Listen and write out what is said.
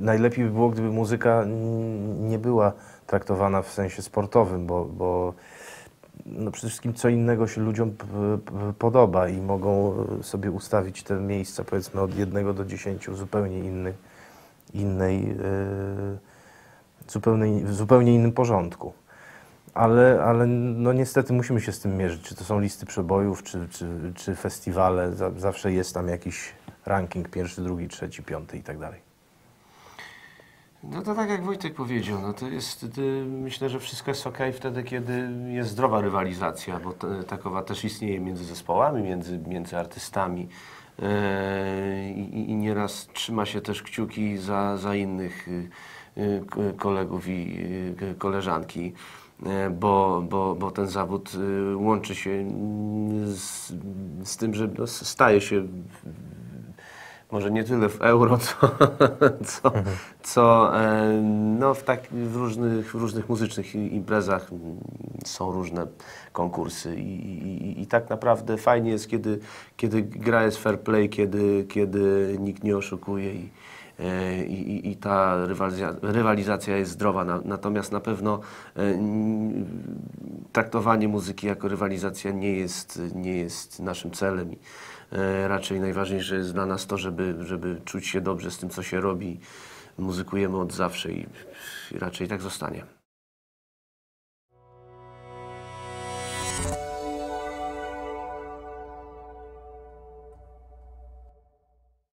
Najlepiej by było, gdyby muzyka nie była traktowana w sensie sportowym, bo, bo no przede wszystkim co innego się ludziom podoba i mogą e, sobie ustawić te miejsca powiedzmy od jednego do dziesięciu zupełnie inny, innej, e, zupełnie, w zupełnie innym porządku. Ale, ale no niestety musimy się z tym mierzyć, czy to są listy przebojów, czy, czy, czy festiwale, Za- zawsze jest tam jakiś ranking pierwszy, drugi, trzeci, piąty i tak dalej. No to tak jak Wojtek powiedział, no to jest, myślę, że wszystko jest ok wtedy, kiedy jest zdrowa rywalizacja, bo takowa też istnieje między zespołami, między, między artystami e, i, nieraz trzyma się też kciuki za, za innych y, y, k- kolegów i y, koleżanki, bo, bo, bo ten zawód łączy się mm, z, z tym, że no, staje się może nie tyle w euro, co, co, co e, no, w, tak, w, różnych, w różnych muzycznych imprezach są różne konkursy I, i, i tak naprawdę fajnie jest, kiedy, kiedy gra jest fair play, kiedy, kiedy nikt nie oszukuje i, e, i, i- ta rywalizacja, rywalizacja jest zdrowa. Na, natomiast na pewno e, traktowanie muzyki jako rywalizacja nie jest, nie jest naszym celem. E, raczej najważniejsze jest dla nas to, żeby, żeby czuć się dobrze z tym, co się robi. Muzykujemy od zawsze i raczej tak zostanie.